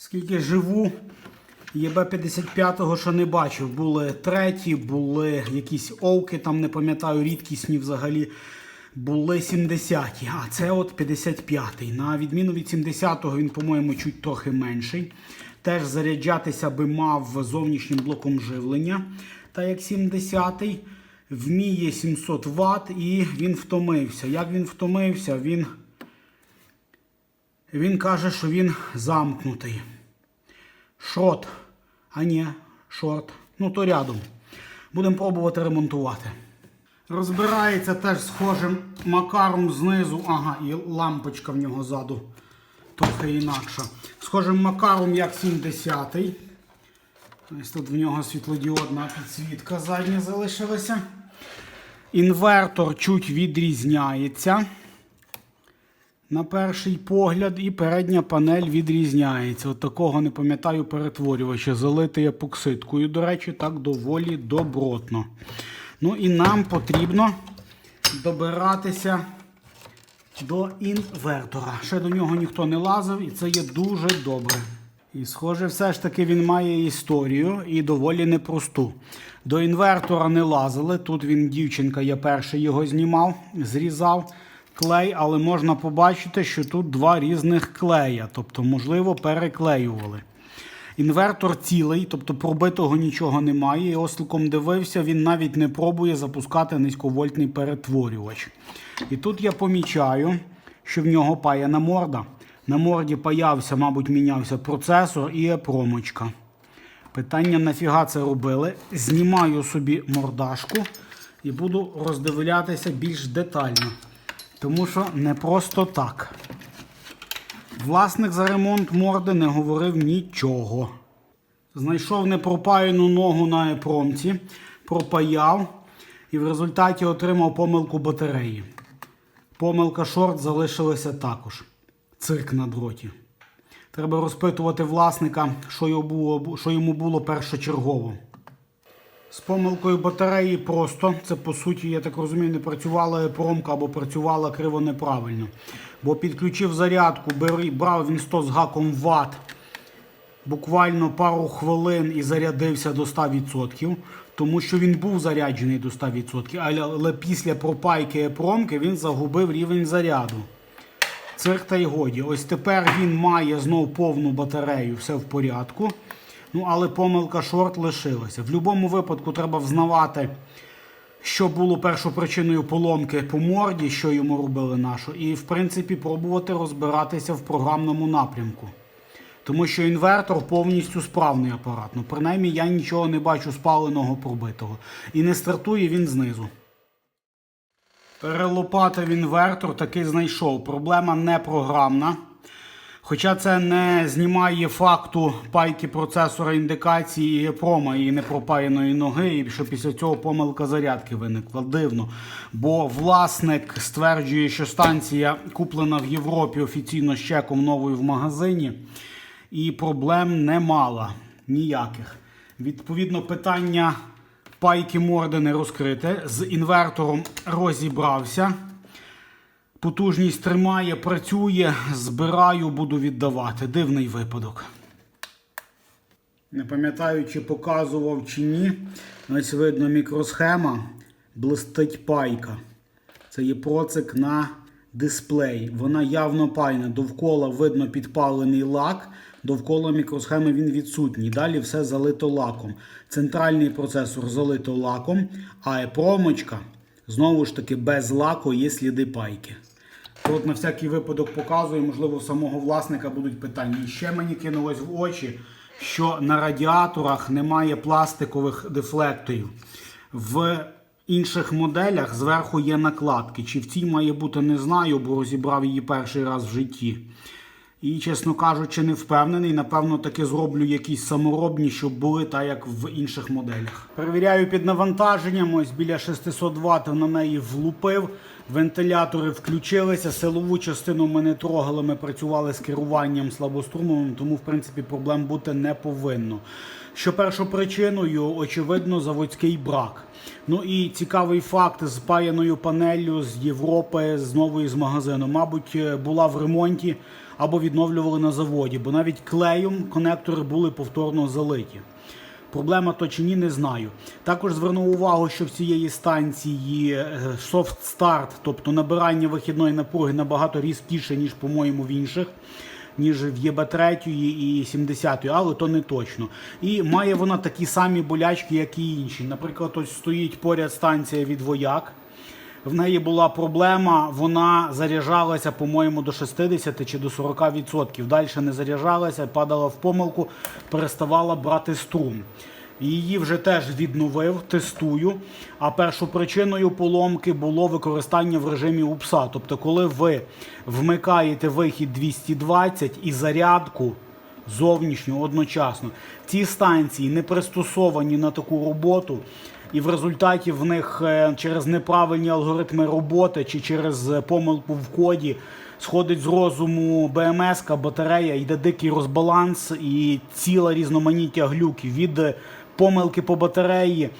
Скільки живу, ЄБ-55-го що не бачив. Були треті, були якісь овки, там не пам'ятаю, рідкісні взагалі. Були 70-ті, а це от 55-й. На відміну від 70-го він, по-моєму, чуть трохи менший. Теж заряджатися би мав зовнішнім блоком живлення, та як 70-й. Вміє 700 Вт і він втомився. Як він втомився, він, він каже, що він замкнутий. Шрот. А ні, шорт. Ну то рядом. Будемо пробувати ремонтувати. Розбирається теж схожим макаром знизу. Ага, і лампочка в нього ззаду трохи інакша. Схожим макаром, як 70-й. Ось тут в нього світлодіодна підсвітка задня залишилася. Інвертор чуть відрізняється. На перший погляд, і передня панель відрізняється. От такого не пам'ятаю перетворювача. Залитий епоксидкою, до речі, так доволі добротно. Ну і нам потрібно добиратися до інвертора. Ще до нього ніхто не лазив, і це є дуже добре. І, схоже, все ж таки він має історію і доволі непросту. До інвертора не лазили. Тут він, дівчинка, я перший його знімав, зрізав клей, але можна побачити, що тут два різних клея, тобто, можливо, переклеювали. Інвертор цілий, тобто пробитого нічого немає. І осликом дивився, він навіть не пробує запускати низьковольтний перетворювач. І тут я помічаю, що в нього паяна морда. На морді паявся, мабуть, мінявся процесор і промочка. Питання, нафіга це робили? Знімаю собі мордашку і буду роздивлятися більш детально. Тому що не просто так. Власник за ремонт морди не говорив нічого. Знайшов непропаяну ногу на епромці, пропаяв і в результаті отримав помилку батареї. Помилка шорт залишилася також. Цирк на дроті. Треба розпитувати власника, що йому було, першочергово. З помилкою батареї просто. Це по суті, я так розумію, не працювала промка або працювала криво неправильно. Бо підключив зарядку, брав він 100 з гаком ватт, буквально пару хвилин і зарядився до 100%, тому що він був заряджений до 100%, але, після пропайки промки він загубив рівень заряду. Цирк та й годі. Ось тепер він має знов повну батарею, все в порядку. Ну, але помилка шорт лишилася. В будь-якому випадку треба взнавати, що було першопричиною поломки по морді, що йому робили нашу, і, в принципі, пробувати розбиратися в програмному напрямку. Тому що інвертор повністю справний апарат. Ну, принаймні, я нічого не бачу спаленого пробитого. І не стартує він знизу. Перелопатив інвертор, таки знайшов. Проблема не програмна. Хоча це не знімає факту пайки процесора індикації прома і непропаяної ноги, і що після цього помилка зарядки виникла. Дивно. Бо власник стверджує, що станція куплена в Європі офіційно з чеком новою в магазині, і проблем не мала ніяких. Відповідно, питання пайки морди не розкрите. З інвертором розібрався. Потужність тримає, працює, збираю, буду віддавати. Дивний випадок. Не пам'ятаю, чи показував чи ні. Ось видно мікросхема. Блистить пайка. Це є процик на дисплей. Вона явно пайна. Довкола видно підпалений лак. Довкола мікросхеми він відсутній. Далі все залито лаком. Центральний процесор залито лаком, а промочка знову ж таки без лаку є сліди пайки. То от на всякий випадок показую, можливо, у самого власника будуть питання. І ще мені кинулось в очі, що на радіаторах немає пластикових дефлекторів. В інших моделях зверху є накладки. Чи в цій має бути, не знаю, бо розібрав її перший раз в житті. І, чесно кажучи, не впевнений. Напевно, таки зроблю якісь саморобні, щоб були так, як в інших моделях. Перевіряю під навантаженням. Ось біля 600 Вт на неї влупив. Вентилятори включилися. Силову частину ми не трогали. Ми працювали з керуванням слабострумовим, тому в принципі проблем бути не повинно. Що першопричиною, очевидно, заводський брак. Ну і цікавий факт з паяною панеллю з Європи, знову із магазину. Мабуть, е, була в ремонті, або відновлювали на заводі, бо навіть клеєм конектори були повторно залиті. Проблема то чи ні, не знаю. Також звернув увагу, що в цієї станції софт soft start, тобто набирання вихідної напруги набагато різкіше, ніж, по-моєму, в інших, ніж в ЄБ3 і 70, але то не точно. І має вона такі самі болячки, як і інші. Наприклад, ось стоїть поряд станція від вояк. В неї була проблема, вона заряджалася, по-моєму, до 60 чи до 40%. Далі не заряджалася, падала в помилку, переставала брати струм. Її вже теж відновив, тестую. А першою причиною поломки було використання в режимі УПСа. Тобто, коли ви вмикаєте вихід 220 і зарядку зовнішню одночасно, ці станції не пристосовані на таку роботу. І в результаті в них е, через неправильні алгоритми роботи чи через е, помилку в коді сходить з розуму БМС, батарея, йде дикий розбаланс і ціла різноманіття глюків від е, помилки по батареї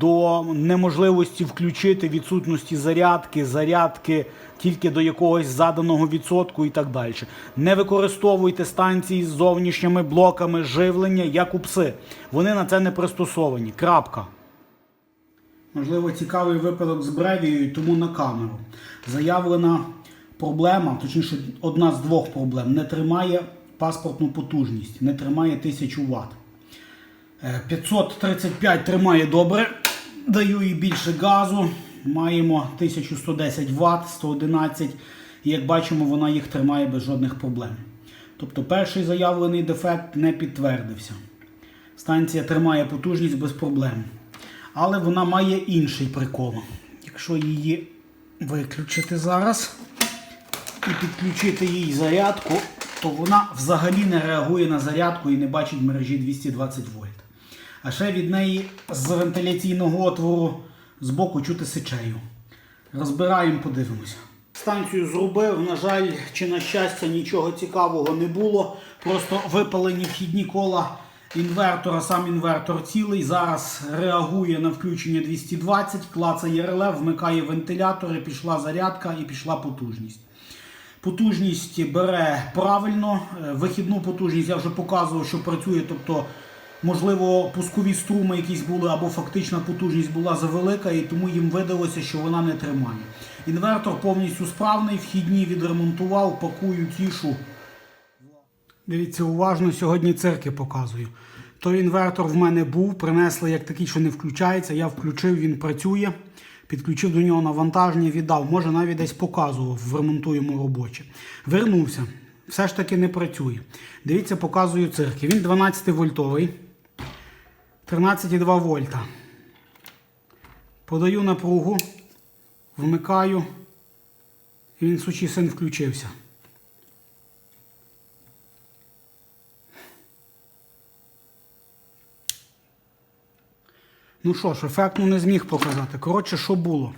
до неможливості включити відсутності зарядки, зарядки тільки до якогось заданого відсотку і так далі. Не використовуйте станції з зовнішніми блоками живлення, як у пси. Вони на це не пристосовані. Крапка. Можливо, цікавий випадок з бревією, тому на камеру. Заявлена проблема, точніше, одна з двох проблем, не тримає паспортну потужність, не тримає 1000 Вт. Е, 535 тримає добре, даю їй більше газу. Маємо 1110 Вт, 111. І як бачимо, вона їх тримає без жодних проблем. Тобто перший заявлений дефект не підтвердився. Станція тримає потужність без проблем. Але вона має інший прикол. Якщо її виключити зараз і підключити їй зарядку, то вона взагалі не реагує на зарядку і не бачить мережі 220 вольт. А ще від неї з вентиляційного отвору збоку чути сичею. Розбираємо, подивимося. Станцію зробив, на жаль, чи на щастя, нічого цікавого не було. Просто випалені вхідні кола інвертора, сам інвертор цілий. Зараз реагує на включення 220, клацає реле, вмикає вентилятори, пішла зарядка і пішла потужність. Потужність бере правильно, е, вихідну потужність я вже показував, що працює. Тобто, можливо, пускові струми якісь були, або фактична потужність була завелика, і тому їм видалося, що вона не тримає. Інвертор повністю справний, вхідні відремонтував, пакую, тішу. Дивіться, уважно сьогодні цирки показую. Той інвертор в мене був, принесли як такий, що не включається. Я включив, він працює. Підключив до нього навантаження, віддав. Може навіть десь показував ремонтуємо робоче. Вернувся. Все ж таки не працює. Дивіться, показую цирки. Він 12 вольтовий. 13,2 вольта. Подаю напругу, вмикаю. І він сучий син включився. Ну що ж, ефектну не зміг показати. Коротше, що було?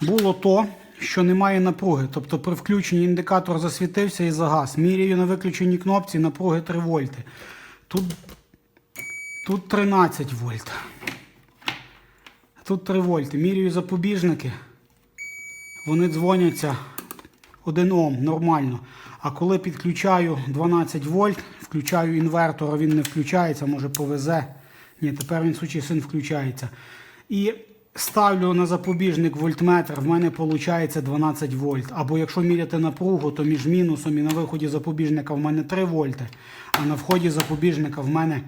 Було то, що немає напруги. Тобто при включенні індикатор засвітився і загас. Міряю на виключеній кнопці напруги 3 вольти. Тут, тут 13 вольт. Тут 3 вольти. Міряю запобіжники. Вони дзвоняться 1 Ом, нормально. А коли підключаю 12 вольт, включаю інвертор, він не включається, може повезе. Ні, тепер він сучий син включається. І ставлю на запобіжник вольтметр, в мене виходить 12 вольт. Або якщо міряти напругу, то між мінусом і на виході запобіжника в мене 3 вольти, а на вході запобіжника в мене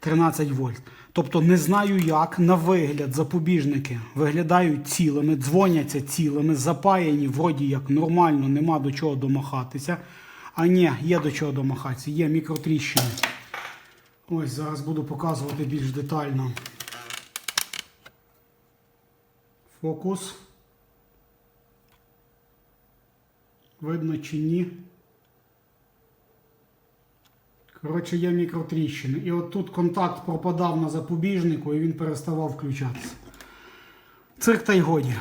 13 вольт. Тобто не знаю як, на вигляд запобіжники виглядають цілими, дзвоняться цілими, запаяні, вроді як нормально, нема до чого домахатися. А ні, є до чого домахатися, є мікротріщини. Ось зараз буду показувати більш детально. Фокус. Видно чи ні. Коротше, є мікротріщини. І от тут контакт пропадав на запобіжнику і він переставав включатися. Цирк та й годі.